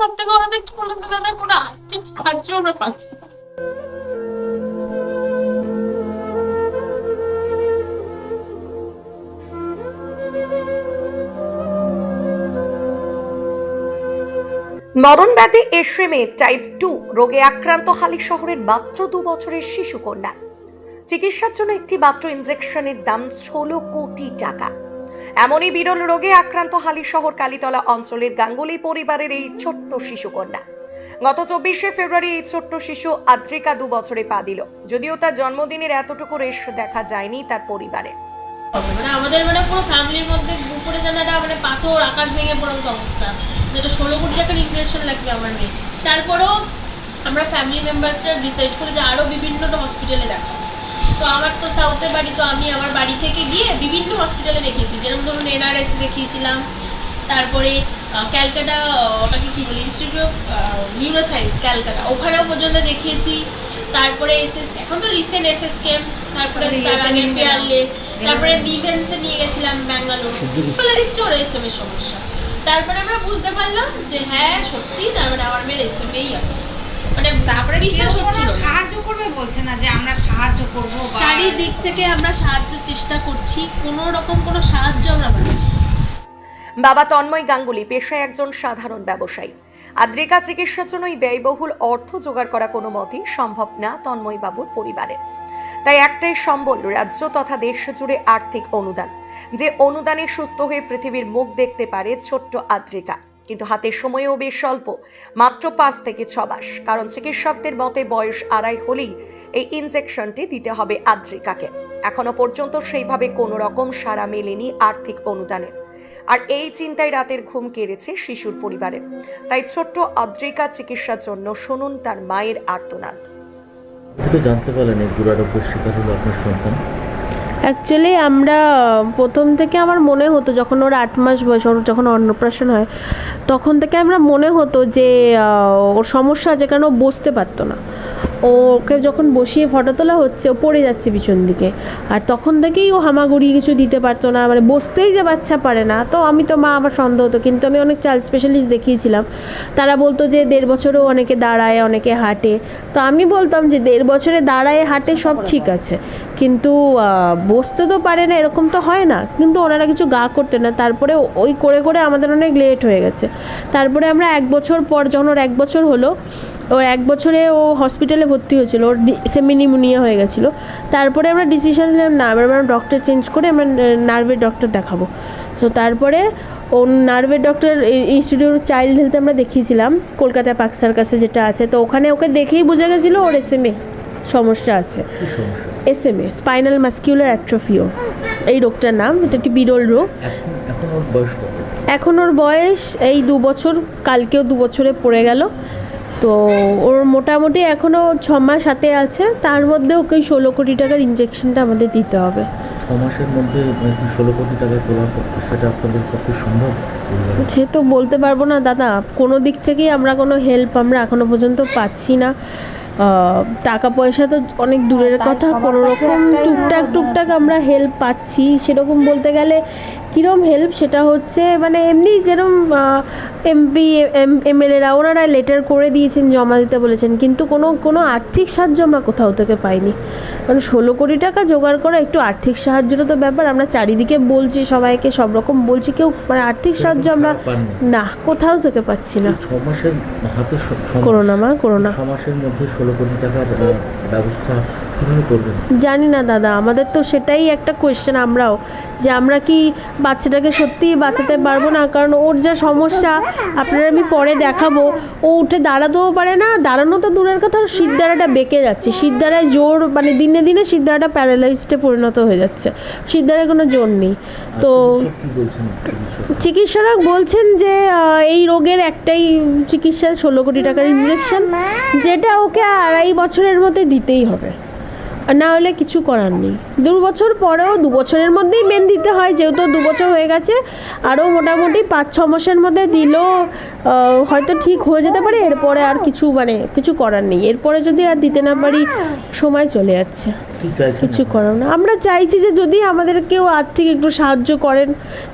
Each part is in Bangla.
সব থেকে কথা কি বলুন কোনো আর্থিক সাহায্য এসএমএ টাইপ টু রোগে আক্রান্ত হালি শহরের মাত্র দু বছরের শিশু কন্যা। চিকিৎসার জন্য একটি মাত্র ইনজেকশনের দাম ষোলো কোটি টাকা। এমনই বিরল রোগে আক্রান্ত হালি শহর কালীতলা অঞ্চলের গাঙ্গুলি পরিবারের এই ছোট্ট শিশু কন্যা গত চব্বিশে ফেব্রুয়ারি এই ছোট্ট শিশু আদ্রিকা দু বছরে পা দিল। যদিও তার জন্মদিনের এতটুকু রেশ দেখা যায়নি তার পরিবারে। মানে আমাদের মানে পুরো ফ্যামিলির মধ্যে উপরে যেন একটা মানে পাথর, আকাশ ভেঙে পড়ার মতো অবস্থা। যেটা ষোলো কোটি টাকার ইনজেকশন লাগবে আমার মেয়ে। তারপরেও আমরা ফ্যামিলি মেম্বার্সটা ডিসাইড করি যে আরও বিভিন্ন হসপিটালে দেখাবো। তো আমার তো সাউথে বাড়ি তো আমি আমার বাড়ি থেকে গিয়ে বিভিন্ন হসপিটালে দেখিয়েছি। যেরকম ধরুন এনআরএস দেখিয়েছিলাম তারপরে ক্যালকাটা ওটাকে কি বলি ইনস্টিটিউট অফ নিউরোসায়েন্স ক্যালকাটা ওখানেও পর্যন্ত দেখিয়েছি। তারপরে এসএস এখন তো রিসেন্ট এসএস কেম তারপরে তার আগে পেয়ারলেস তারপরে নিভেন্সে নিয়ে গেছিলাম ব্যাঙ্গালোর বলে দিচ্ছে ওর এসএম এর সমস্যা। তারপরে আমরা বুঝতে পারলাম যে হ্যাঁ সত্যি তার মানে আমার মেয়ের এসএম এই আছে। মানে তারপরে বিশ্বাস হচ্ছিল সাহায্য করবে বলছে না যে আমরা সাহায্য করব চারিদিক থেকে আমরা সাহায্য চেষ্টা করছি কোনো রকম কোনো সাহায্য আমরা পাচ্ছি বাবা তন্ময় গাঙ্গুলি পেশায় একজন সাধারণ ব্যবসায়ী। আদ্রিকা চিকিৎসার জন্য এই ব্যয়বহুল অর্থ জোগাড় করা কোনো মতেই সম্ভব না তন্ময় বাবুর পরিবারের তাই একটাই সম্বল রাজ্য তথা দেশ জুড়ে আর্থিক অনুদান। যে অনুদানে সুস্থ হয়ে পৃথিবীর মুখ দেখতে পারে ছোট্ট আদ্রিকা। কিন্তু হাতের সময়ও বেশ স্বল্প, মাত্র পাঁচ থেকে ছ মাস। কারণ চিকিৎসকদের মতে বয়স আড়াই হলেই এই ইনজেকশনটি দিতে হবে আদ্রিকাকে। এখনও পর্যন্ত সেইভাবে কোনো রকম সাড়া মেলেনি আর্থিক অনুদানের। আর এই চিন্তায় রাতের ঘুম কেড়েছে শিশুর পরিবারের তাই ছোট্ট আদ্রিকা চিকিৎসার জন্য শুনুন তার মায়ের আর্তনাদ। জানতে পারলেন এই দুরারোগ্যের শিকার হলো আপনার সন্তান? অ্যাকচুয়ালি আমরা প্রথম থেকে আমার মনে হতো, যখন ওর আট মাস বয়স, ওর যখন অন্নপ্রাশন হয়, তখন থেকে আমরা মনে হতো যে ওর সমস্যা আছে কেন বসতে পারতো না। ওকে যখন বসিয়ে ফটো তোলা হচ্ছে, ও পড়ে যাচ্ছে পিছন দিকে। আর তখন থেকেই ও হামাগুড়ি কিছু দিতে পারতো না মানে বসতেই যে বাচ্চা পারে না। তো আমি তো, মা আমার সন্দেহ হতো, কিন্তু আমি অনেক চাইল্ড স্পেশালিস্ট দেখিয়েছিলাম। তারা বলতো যে দেড় বছরেও অনেকে দাঁড়ায়, অনেকে হাঁটে। তো আমি বলতাম যে দেড় বছরে দাঁড়ায়, হাঁটে সব ঠিক আছে। কিন্তু বসতে তো পারে না, এরকম তো হয় না। কিন্তু ওনারা কিছু গা করতে না, তারপরে ওই করে করে আমাদের অনেক লেট হয়ে গেছে। তারপরে আমরা এক বছর পর, যখন ওর এক বছর হলো, ওর এক বছরে ও হসপিটালে ভর্তি হয়েছিল ওর সেমিনিমোনিয়া হয়ে গেছিল। তারপরে আমরা ডিসিশন নিলাম না এবার আমরা ডক্টর চেঞ্জ করে আমরা নার্ভের ডক্টর দেখাবো। তো তারপরে ও নার্ভের ডক্টর ইনস্টিটিউট চাইল্ড হেলথে আমরা দেখিয়েছিলাম কলকাতায় পাকসার কাছে যেটা আছে। তো ওখানে ওকে দেখেই বোঝা গেছিল ওর এসএমএ সমস্যা আছে। কি সমস্যা? এসএমএ স্পাইনাল মাস্কিউলার অ্যাট্রোফিও এই রোগটার নাম এটা একটি বিরল রোগ। এখন এখন ওর বয়স এখন ওর বয়স এই দু বছর কালকেও দু বছরে পড়ে গেল। তো ওর মোটামুটি এখনও ছ মাস হাতে আছে। তার মধ্যে ওকে ওই ষোলো কোটি টাকার ইঞ্জেকশনটা আমাদের দিতে হবে। ছ মাসের মধ্যে ষোলো কোটি টাকা পক্ষে সেটা আপনাদের পক্ষে সম্ভব? সে তো বলতে পারব না দাদা। কোনো দিক থেকেই আমরা কোনো হেল্প আমরা এখনও পর্যন্ত পাচ্ছি না। টাকা পয়সা তো অনেক দূরের কথা। কোনো রকম টুকটাক টুকটাক আমরা হেল্প পাচ্ছি। সেরকম বলতে গেলে কীরকম হেল্প সেটা হচ্ছে মানে এমনি যেরম এমপি এমএলএরা ওনারা লেটার করে দিয়েছেন জমা দিতে বলেছেন। কিন্তু কোনো কোনো আর্থিক সাহায্য আমরা কোথাও থেকে পাইনি। মানে ষোলো কোটি টাকা জোগাড় করা একটু আর্থিক সাহায্যেরও তো ব্যাপার। আমরা চারিদিকে বলছি সবাইকে সব রকম বলছি কেউ মানে আর্থিক সাহায্য আমরা। না। কোথাও থেকে পাচ্ছি না। ছ মাসের হাতে করোনা মা করোনা। ছ মাসের মধ্যে ষোলো কোটি টাকার ব্যবস্থা কীভাবে করবেন? জানি না দাদা আমাদের তো সেটাই একটা কোয়েশ্চেন আমরাও যে আমরা কি বাচ্চাটাকে সত্যিই বাঁচাতে পারব না? কারণ ওর যা সমস্যা আপনারা আমি পরে দেখাবো। ও উঠে দাঁড়াতেও পারে না দাঁড়ানো তো দূরের কথা সিদ্ধারাটা বেঁকে যাচ্ছে। সিদ্ধারায় জোর মানে দিনে দিনে সিদ্ধারাটা প্যারালাইজডে পরিণত হয়ে যাচ্ছে। সিদ্ধারায় কোনো জোর নেই। তো চিকিৎসক বলছেন? চিকিৎসকরা বলছেন যে এই রোগের একটাই চিকিৎসা ষোলো কোটি টাকার ইঞ্জেকশন যেটা ওকে আড়াই বছরের মধ্যে দিতেই হবে। না হলে কিছু করার নেই। দু বছর পরেও দু বছরের মধ্যেই মেন দিতে হয় যেহেতু দু বছর হয়ে গেছে। আরও মোটামুটি পাঁচ ছ মাসের মধ্যে দিলেও হয়তো ঠিক হয়ে যেতে পারে। এরপরে আর কিছু মানে কিছু করার নেই। এরপরে যদি আর দিতে না পারি সময় চলে যাচ্ছে। কিছু করার না। আমরা চাইছি যে যদি আমাদের কেউ আর্থিক একটু সাহায্য করেন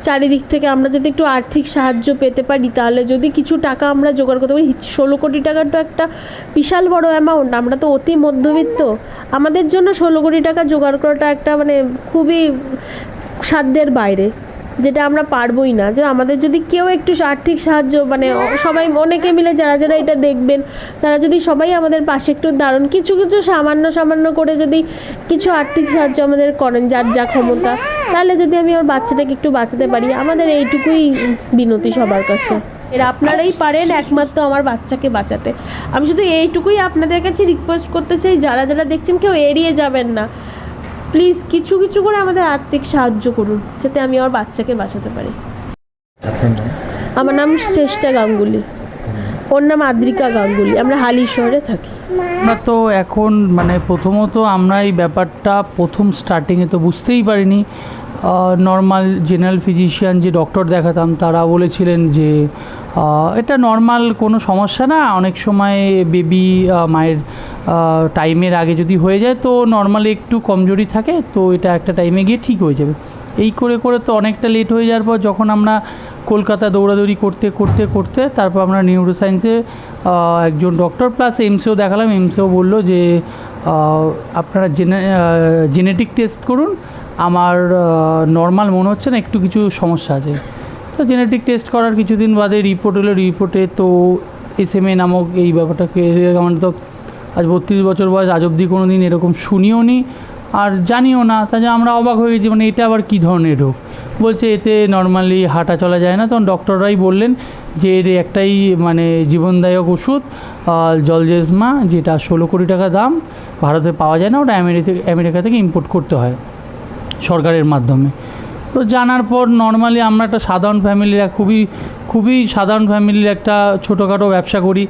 চারিদিক থেকে আমরা যদি একটু আর্থিক সাহায্য পেতে পারি তাহলে যদি কিছু টাকা আমরা জোগাড় করতে পারি। ষোলো কোটি টাকার তো একটা বিশাল বড় অ্যামাউন্ট আমরা তো অতি মধ্যবিত্ত। আমাদের জন্য ষোলো কোটি টাকা জোগাড় করাটা একটা মানে খুবই সাধ্যের বাইরে, যেটা আমরা পারবোই না। যে আমাদের যদি কেউ একটু আর্থিক সাহায্য মানে সবাই অনেকে মিলে যারা যারা এটা দেখবেন, তারা যদি সবাই আমাদের পাশে একটু দারুণ কিছু কিছু সামান্য সামান্য করে যদি কিছু আর্থিক সাহায্য আমাদের করেন, যার যা ক্ষমতা, তাহলে যদি আমি আমার বাচ্চাটাকে একটু বাঁচাতে পারি, আমাদের এইটুকুই বিনতি সবার কাছে। এর আপনারাই পারেন একমাত্র আমার বাচ্চাকে বাঁচাতে। আমি শুধু এইটুকুই আপনাদের কাছে রিকোয়েস্ট করতে চাই যারা যারা দেখছেন কেউ এড়িয়ে যাবেন না। প্লিজ কিছু কিছু করে আমাদের আর্থিক সাহায্য করুন যাতে আমি আমার বাচ্চাকে বাঁচাতে পারি। আমার নাম শ্রেষ্ঠা গাঙ্গুলি। ওর নাম আদ্রিকা গাঙ্গুলি। আমরা হালি শহরে থাকি। আমরা তো এখন মানে প্রথমত আমরা এই ব্যাপারটা প্রথম স্টার্টিংয়ে তো বুঝতেই পারিনি। নর্মাল জেনারেল ফিজিশিয়ান যে ডক্টর দেখাতাম, তারা বলেছিলেন যে এটা নর্মাল কোনো সমস্যা না। অনেক সময় বেবি মায়ের টাইমের আগে যদি হয়ে যায়, তো নর্মালি একটু কমজোরি থাকে, তো এটা একটা টাইমে গিয়ে ঠিক হয়ে যাবে। এই করে করে তো অনেকটা লেট হয়ে যাওয়ার পর যখন আমরা কলকাতা দৌড়াদৌড়ি করতে করতে করতে তারপর আমরা নিউরো সায়েন্সে একজন ডক্টর প্লাস এমসেও দেখালাম। এমসেও বলল যে আপনারা জেনে জেনেটিক টেস্ট করুন। আমার নর্মাল মনে হচ্ছে না, একটু কিছু সমস্যা আছে। তো জেনেটিক টেস্ট করার কিছুদিন বাদে রিপোর্ট হলো রিপোর্টে তো এস এম এ নামক এই ব্যাপারটাকে আমার তো আজ বত্রিশ বছর বয়স, আজ অবধি কোনো দিন এরকম শুনিও নি আর জানিও না, তা যে আমরা অবাক হয়ে গেছি মানে এটা আবার কী ধরনের রোগ? বলছে এতে নর্মালি হাঁটা চলা যায় না, তখন ডক্টররাই বললেন যে এর একটাই মানে জীবনদায়ক ওষুধ জলজেসমা যেটা ষোলো কোটি টাকা দাম, ভারতে পাওয়া যায় না, ওটা আমেরিকা আমেরিকা থেকে ইম্পোর্ট করতে হয় সরকারের মাধ্যমে। তো জানার পর নর্মালি আমরা একটা সাধারণ ফ্যামিলির খুবই খুবই সাধারণ ফ্যামিলির একটা ছোটোখাটো ব্যবসা করি।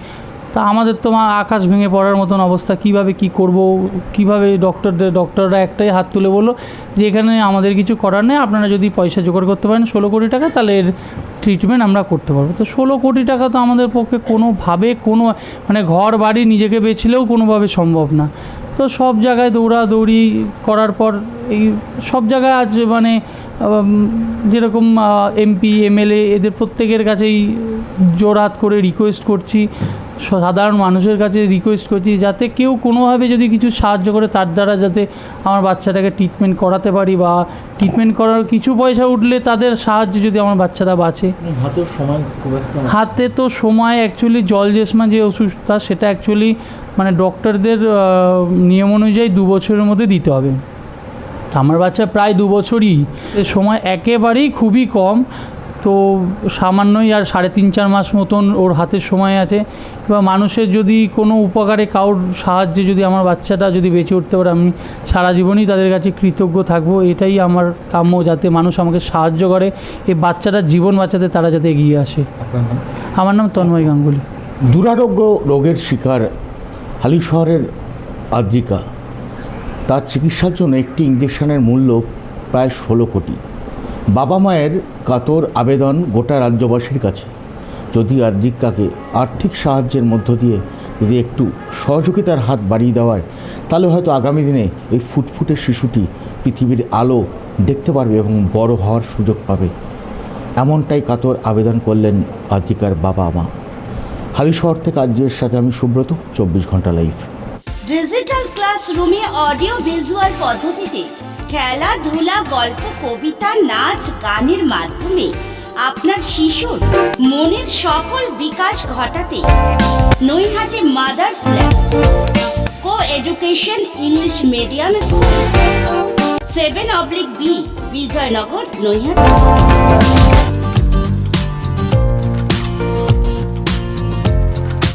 তা আমাদের তো মা আকাশ ভেঙে পড়ার মতন অবস্থা, কীভাবে কি করব? কীভাবে ডক্টরদের ডক্টররা একটাই হাত তুলে বলল যে এখানে আমাদের কিছু করার নেই, আপনারা যদি পয়সা জোগাড় করতে পারেন ষোলো কোটি টাকা, তাহলে এর ট্রিটমেন্ট আমরা করতে পারব। তো ষোলো কোটি টাকা তো আমাদের পক্ষে কোনোভাবে কোনো মানে ঘর, বাড়ি নিজেকে বেছিলেও কোনোভাবে সম্ভব না। তো সব জায়গায় দৌড়াদৌড়ি করার পর এই সব জায়গায় আজ মানে যেরকম এমপি এমএলএ এদের প্রত্যেকের কাছেই জোরহাত করে রিকোয়েস্ট করছি। সাধারণ মানুষের কাছে রিকোয়েস্ট করছি যাতে কেউ কোনোভাবে যদি কিছু সাহায্য করে তার দ্বারা যাতে আমার বাচ্চাটাকে ট্রিটমেন্ট করাতে পারি বা ট্রিটমেন্ট করার কিছু পয়সা উঠলে তাদের সাহায্যে যদি আমার বাচ্চাটা বাঁচে। একটা হাতে তো সময় অ্যাকচুয়ালি জল জেসমা যে ওষুধটা সেটা অ্যাকচুয়ালি মানে ডক্টরদের নিয়ম অনুযায়ী দু বছরের মধ্যে দিতে হবে। আমার বাচ্চা প্রায় দু বছরই। সময় একেবারেই খুবই কম। তো সামান্যই আর সাড়ে তিন চার মাস মতন ওর হাতের সময় আছে। বা মানুষের যদি কোনো উপকারে কারোর সাহায্যে যদি আমার বাচ্চাটা যদি বেঁচে উঠতে পারে আমি সারা জীবনই তাদের কাছে কৃতজ্ঞ থাকব। এটাই আমার কাম্য যাতে মানুষ আমাকে সাহায্য করে। এই বাচ্চাটার জীবন বাঁচাতে তারা যাতে এগিয়ে আসে। আমার নাম তন্ময় গাঙ্গুলি। দুরারোগ্য রোগের শিকার হালি শহরের আদ্রিকা। তার চিকিৎসার জন্য একটি ইঞ্জেকশনের মূল্য প্রায় ষোলো কোটি। বাবা মায়ের কাতর আবেদন গোটা রাজ্যবাসীর কাছে। যদি আদ্রিকাকে আর্থিক সাহায্যের মধ্য দিয়ে যদি একটু সহযোগিতার হাত বাড়িয়ে দেওয়ায় তাহলে হয়তো আগামী দিনে এই ফুটফুটে শিশুটি পৃথিবীর আলো দেখতে পারবে এবং বড় হওয়ার সুযোগ পাবে। এমনটাই কাতর আবেদন করলেন আদ্রিকার বাবা মা। হালি শহর থেকে আজকের সাথে আমি সুব্রত, চব্বিশ ঘণ্টা লাইভ। ডিজিটাল ক্লাসরুমে অডিও ভিজুয়াল পদ্ধতিতে খেলাধুলা গল্প, কবিতা, নাচ, গানের মাধ্যমে আপনার শিশুর মনের সফল বিকাশ ঘটাতে Naihati mother's lab co education English medium school seven oblique B Bijoynagar, Naihati.